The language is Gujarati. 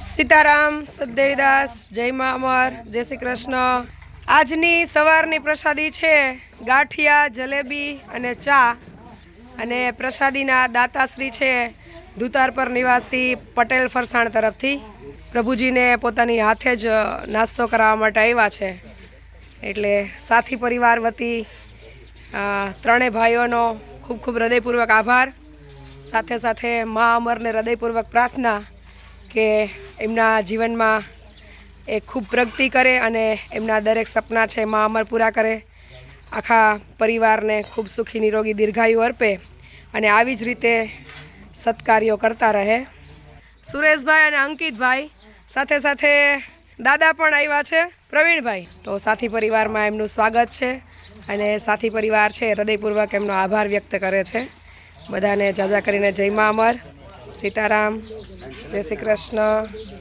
સીતારામ, સદેવીદાસ, જય મા અમર, જય શ્રી કૃષ્ણ. આજની સવારની પ્રસાદી છે ગાંઠિયા, જલેબી અને ચા. અને પ્રસાદીના દાતાશ્રી છે દુતાર પર નિવાસી પટેલ ફરસાણ તરફથી. પ્રભુજીને પોતાની હાથે જ નાસ્તો કરાવવા માટે આવ્યા છે. એટલે સાથી પરિવાર વતી ત્રણેય ભાઈઓનો ખૂબ ખૂબ હૃદયપૂર્વક આભાર. સાથે સાથે મા અમરને હૃદયપૂર્વક પ્રાર્થના કે એમના જીવનમાં એ ખૂબ પ્રગતિ કરે અને એમના દરેક સપના છે એમાં અમર પૂરા કરે. આખા પરિવારને ખૂબ સુખી, નિરોગી, દીર્ઘાયુ અર્પે અને આવી જ રીતે સત્કાર્યો કરતા રહે. સુરેશભાઈ અને અંકિતભાઈ સાથે સાથે દાદા પણ આવ્યા છે. પ્રવીણભાઈ, તો સાથી પરિવારમાં એમનું સ્વાગત છે અને સાથી પરિવાર છે હૃદયપૂર્વક એમનો આભાર વ્યક્ત કરે છે. બધાને જાજા કરીને જય મા અમર. સીતારામ જય શ્રી કૃષ્ણ.